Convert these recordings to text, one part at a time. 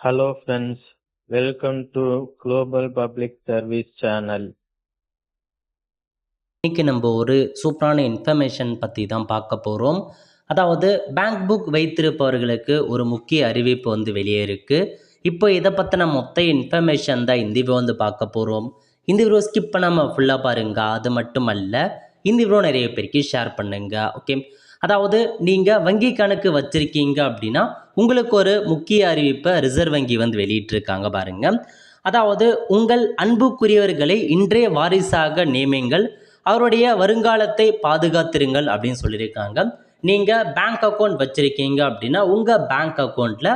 Hello friends, welcome to Global Public Service Channel. இன்னைக்கு நம்ம ஒரு சூப்பரான இன்ஃபர்மேஷன் பற்றி தான் பார்க்க போகிறோம் அதாவது பேங்க் புக் வைத்திருப்பவர்களுக்கு ஒரு முக்கிய அறிவிப்பு வந்து வெளியே இருக்குது இப்போ இதை பற்றின மொத்த இன்ஃபர்மேஷன் தான் இந்த வீடியோ வந்து பார்க்க போகிறோம் இந்த வீடியோ ஸ்கிப் பண்ணாமல் ஃபுல்லாக பாருங்க. அது மட்டும் அல்ல இந்த வீடியோ நிறைய பேருக்கு ஷேர் பண்ணுங்க ஓகே அதாவது நீங்கள் வங்கி கணக்கு வச்சுருக்கீங்க அப்படின்னா உங்களுக்கு ஒரு முக்கிய அறிவிப்பை ரிசர்வ் வங்கி வந்து வெளியிட்டிருக்காங்க பாருங்கள் அதாவது உங்கள் அன்புக்குரியவர்களை இன்றைய வாரிசாக நியமிங்கள் அவருடைய வருங்காலத்தை பாதுகாத்திருங்கள் அப்படின்னு சொல்லியிருக்காங்க. நீங்கள் பேங்க் அக்கௌண்ட் வச்சுருக்கீங்க அப்படின்னா உங்கள் பேங்க் அக்கௌண்ட்டில்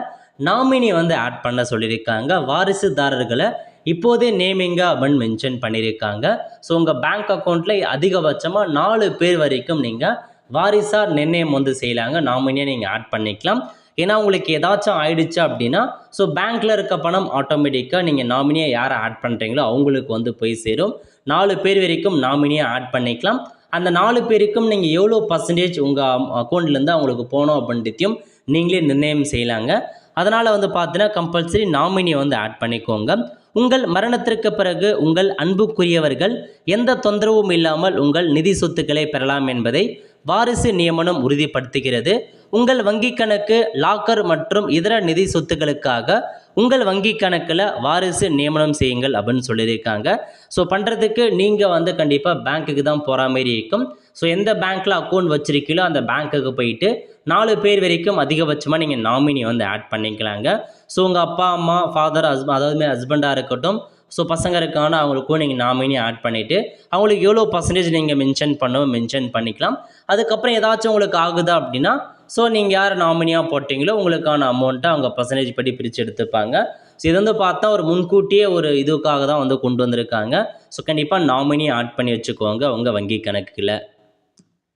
நாமினி வந்து ஆட் பண்ண சொல்லியிருக்காங்க. வாரிசுதாரர்களை இப்போதே நேமிங்க அப்படின்னு மென்ஷன் பண்ணியிருக்காங்க. ஸோ உங்கள் பேங்க் அக்கௌண்ட்டில் அதிகபட்சமாக நாலு பேர் வரைக்கும் நீங்கள் வாரிசார் நிர்ணயம் வந்து செய்யலாங்க. நாமினியை நீங்கள் ஆட் பண்ணிக்கலாம். ஏன்னா உங்களுக்கு ஏதாச்சும் ஆயிடுச்சு அப்படின்னா ஸோ பேங்க்கில் இருக்க பணம் ஆட்டோமேட்டிக்காக நீங்கள் நாமினியை யாரை ஆட் பண்ணுறீங்களோ அவங்களுக்கு வந்து போய் சேரும். நாலு பேர் வரைக்கும் நாமினியை ஆட் பண்ணிக்கலாம். அந்த நாலு பேருக்கும் நீங்கள் எவ்வளோ பர்சன்டேஜ் உங்கள் அக்கௌண்ட்லேருந்து அவங்களுக்கு போகணும் அப்படின்றதையும் நீங்களே நிர்ணயம் செய்யலாங்க. அதனால் வந்து பார்த்தீங்கன்னா கம்பல்சரி நாமினியை வந்து ஆட் பண்ணிக்கோங்க. உங்கள் மரணத்திற்கு பிறகு உங்கள் அன்புக்குரியவர்கள் எந்த தொந்தரவும் இல்லாமல் உங்கள் நிதி சொத்துக்களை பெறலாம் என்பதை வாரிசு நியமனம் உறுதிப்படுத்துகிறது. உங்கள் வங்கி கணக்கு லாக்கர் மற்றும் இதர நிதி சொத்துக்களுக்காக உங்கள் வங்கி கணக்கில் வாரிசு நியமனம் செய்யுங்கள் அப்படின்னு சொல்லியிருக்காங்க. ஸோ பண்ணுறதுக்கு நீங்கள் வந்து கண்டிப்பாக பேங்க்குக்கு தான் போகிற மாதிரி இருக்கும். ஸோ எந்த பேங்க்கில் அக்கௌண்ட் வச்சிருக்கீங்களோ அந்த பேங்க்குக்கு போயிட்டு நாலு பேர் வரைக்கும் அதிகபட்சமாக நீங்கள் நாமினி வந்து ஆட் பண்ணிக்கலாங்க. ஸோ உங்கள் அப்பா அம்மா ஃபாதர் ஹஸ்பண்ட் அதாவது ஹஸ்பண்டாக இருக்கட்டும் ஸோ பசங்க இருக்கான அவங்களுக்கும் நீங்கள் நாமினி ஆட் பண்ணிவிட்டு அவங்களுக்கு எவ்வளோ பர்சன்டேஜ் நீங்கள் மென்ஷன் பண்ணவும் மென்ஷன் பண்ணிக்கலாம். அதுக்கப்புறம் ஏதாச்சும் உங்களுக்கு ஆகுதா அப்படின்னா ஸோ நீங்கள் யார் நாமினியாக போட்டிங்களோ உங்களுக்கான அமௌண்ட்டை அவங்க பர்சன்டேஜ் படி பிரித்து எடுத்துப்பாங்க. ஸோ இது வந்து பார்த்தா ஒரு முன்கூட்டியே ஒரு இதுக்காக தான் வந்து கொண்டு வந்திருக்காங்க. ஸோ கண்டிப்பாக நாமினி ஆட் பண்ணி வச்சுக்கோங்க உங்கள் வங்கி கணக்கில்.